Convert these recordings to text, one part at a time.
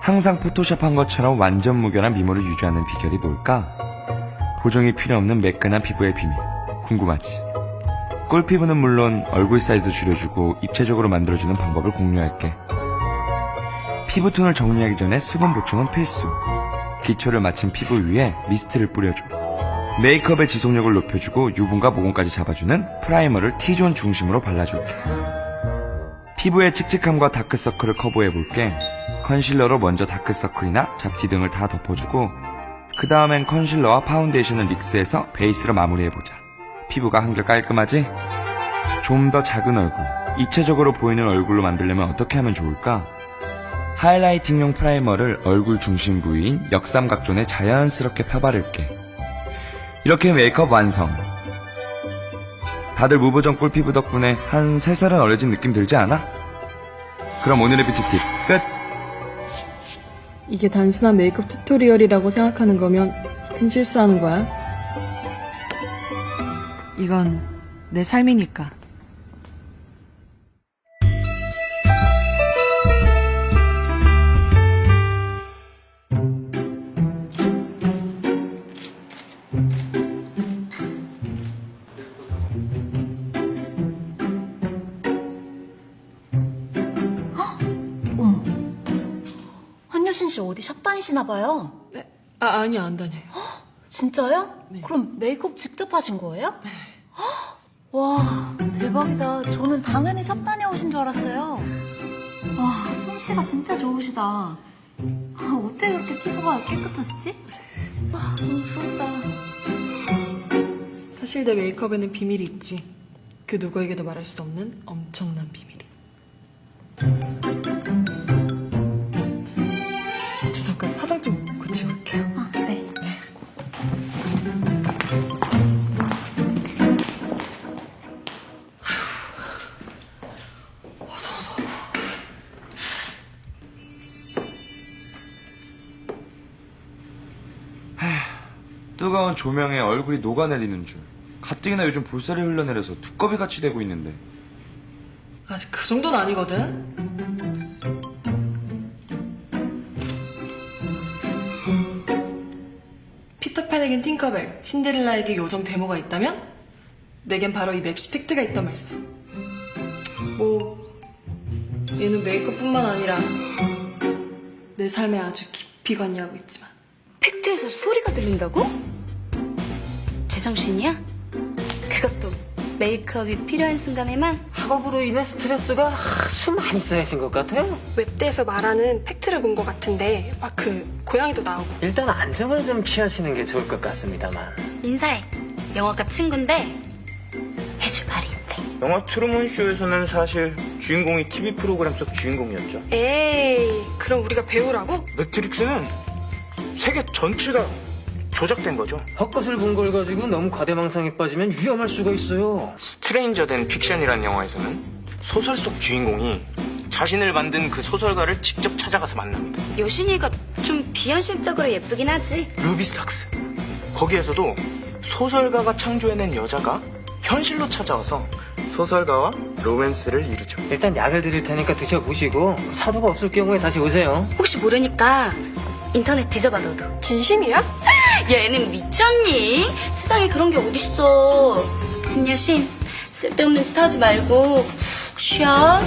항상 포토샵한 것처럼 완전 무결한 미모를 유지하는 비결이 뭘까? 보정이 필요 없는 매끈한 피부의 비밀. 궁금하지? 꿀피부는 물론 얼굴 사이즈 줄여주고 입체적으로 만들어주는 방법을 공유할게. 피부톤을 정리하기 전에 수분 보충은 필수. 기초를 마친 피부 위에 미스트를 뿌려줘. 메이크업의 지속력을 높여주고 유분과 모공까지 잡아주는 프라이머를 T존 중심으로 발라줄게. 피부의 칙칙함과 다크서클을 커버해볼게. 컨실러로 먼저 다크서클이나 잡티 등을 다 덮어주고 그 다음엔 컨실러와 파운데이션을 믹스해서 베이스로 마무리해보자. 피부가 한결 깔끔하지? 좀 더 작은 얼굴, 입체적으로 보이는 얼굴로 만들려면 어떻게 하면 좋을까? 하이라이팅용 프라이머를 얼굴 중심 부위인 역삼각존에 자연스럽게 펴바를게. 이렇게 메이크업 완성. 다들 무보정 꿀 피부 덕분에 한 3살은 어려진 느낌 들지 않아? 그럼 오늘의 뷰티 팁 끝! 이게 단순한 메이크업 튜토리얼이라고 생각하는 거면 큰 실수하는 거야. 이건 내 삶이니까. 씨 어디 샵 다니시나 봐요. 네? 아, 아니요, 안 다녀요. 진짜요? 네. 그럼 메이크업 직접 하신 거예요? 와, 대박이다. 저는 당연히 샵 다녀오신 줄 알았어요. 와, 솜씨가 진짜 좋으시다. 아, 어떻게 그렇게 피부가 깨끗하시지? 와, 너무 부럽다. 사실 내 메이크업에는 비밀이 있지. 그 누구에게도 말할 수 없는 엄청난 비밀이. 뜨거운 조명에 얼굴이 녹아내리는 줄. 가뜩이나 요즘 볼살이 흘러내려서 두꺼비 같이 되고 있는데. 아직 그 정도는 아니거든. 피터팬에겐 팅커벨, 신데렐라에게 요정 데모가 있다면 내겐 바로 이 맵시 팩트가 있단 말씀. 뭐 얘는 메이크업뿐만 아니라 내 삶에 아주 깊이 관여하고 있지만 팩트에서 소리가 들린다고? 제정신이야? 그것도 메이크업이 필요한 순간에만 학업으로 인해 스트레스가 아주 많이 쌓여진 것 같아요. 웹대에서 말하는 팩트를 본 것 같은데 막 그 고양이도 나오고 일단 안정을 좀 취하시는 게 좋을 것 같습니다만. 인사해 영화과 친구인데 해줄 말이 있대 영화 트루먼 쇼에서는 사실 주인공이 TV 프로그램 속 주인공이었죠. 에이 그럼 우리가 배우라고? 매트릭스는 세계 전체가 조작된 거죠. 헛것을 본 걸 가지고 너무 과대망상에 빠지면 위험할 수가 있어요. 스트레인저 된 픽션이라는 영화에서는 소설 속 주인공이 자신을 만든 그 소설가를 직접 찾아가서 만납니다. 여신이가 좀 비현실적으로 예쁘긴 하지 루비스탁스. 거기에서도 소설가가 창조해낸 여자가 현실로 찾아와서 소설가와 로맨스를 이루죠. 일단 약을 드릴 테니까 드셔보시고 사도가 없을 경우에 다시 오세요. 혹시 모르니까 인터넷 뒤져봐 너도 진심이야? 얘는 미쳤니? 세상에 그런 게 어딨어 김여신 쓸데없는 짓 하지 말고 푹 쉬어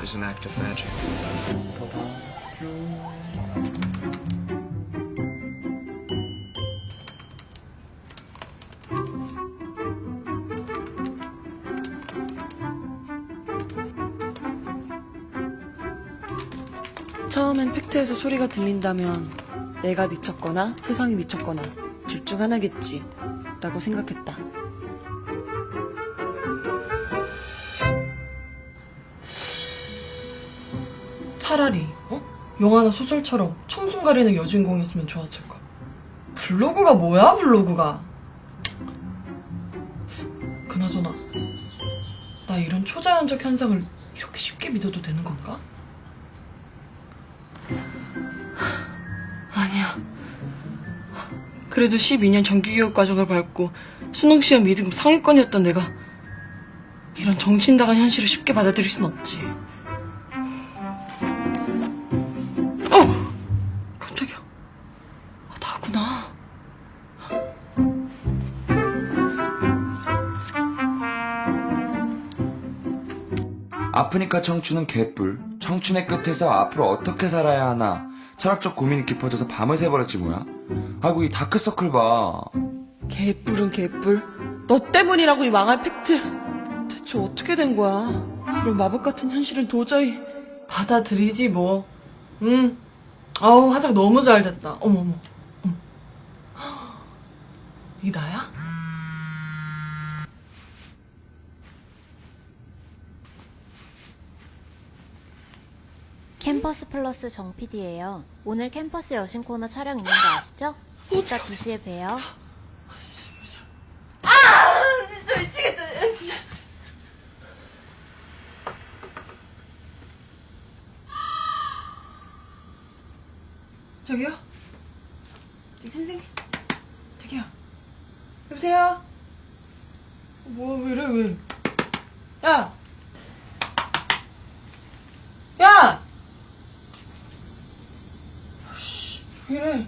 As an act of magic. 처음엔 팩트에서 소리가 들린다면 내가 미쳤거나 세상이 미쳤거나 둘 중 하나겠지 라고 생각했다. 차라리 어? 영화나 소설처럼 청순 가리는 여주인공이었으면 좋았을 걸. 블로그가 뭐야 블로그가. 그나저나 나 이런 초자연적 현상을 이렇게 쉽게 믿어도 되는 건가? 아니야. 그래도 12년 정규교육 과정을 밟고 수능시험 2등급 상위권이었던 내가 이런 정신 나간 현실을 쉽게 받아들일 순 없지. 어! 깜짝이야. 아, 나구나. 아프니까 청춘은 개뿔. 청춘의 끝에서 앞으로 어떻게 살아야 하나. 철학적 고민이 깊어져서 밤을 새버렸지 뭐야. 아이고 이 다크서클 봐. 개뿔은 개뿔. 너 때문이라고 이 망할 팩트. 대체 어떻게 된 거야? 이런 마법 같은 현실은 도저히 받아들이지 뭐. 응. 아우 화장 너무 잘 됐다. 어머 어머. 어머. 이 나야? 캠퍼스 플러스 정 PD예요. 오늘 캠퍼스 여신 코너 촬영 있는 거 아시죠? 이따 2시에 봬요. 진짜 미치겠다. 진짜. 저기요? 이 선생님? 저기요. 여보세요? 뭐, 왜 이래, 왜? 야! 야! 씨, 왜 이래?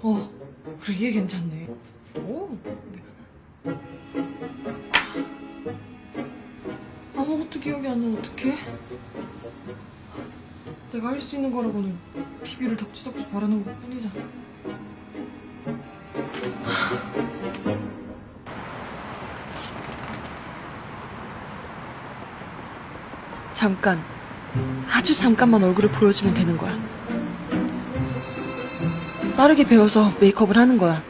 어, 그래, 이게 괜찮네. 아무것도 기억이 안 나, 어떡해? 내가 할 수 있는 거라고는 비비를 덕지덕지 바라는 것 뿐이잖아. 잠깐, 아주 잠깐만 얼굴을 보여주면 되는 거야. 빠르게 배워서 메이크업을 하는 거야.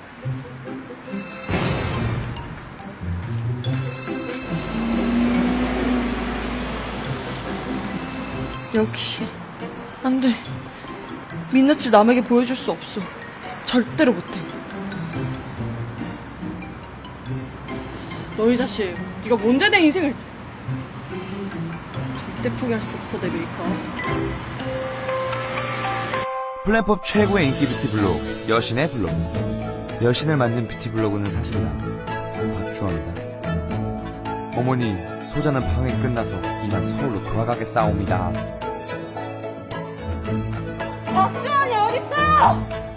역시 안 돼. 민낯을 남에게 보여줄 수 없어. 절대로 못해. 너희 자식, 네가 뭔데 내 인생을 절대 포기할 수 없어 내 메이크업. 플랫폼 최고의 인기 뷰티 블로그 여신의 블로그 여신을 만든 뷰티 블로그는 사실 나 박주원이다 어머니 소자는 방해 끝나서 이만 서울로 돌아가겠사옵니다 박주원이 어딨어?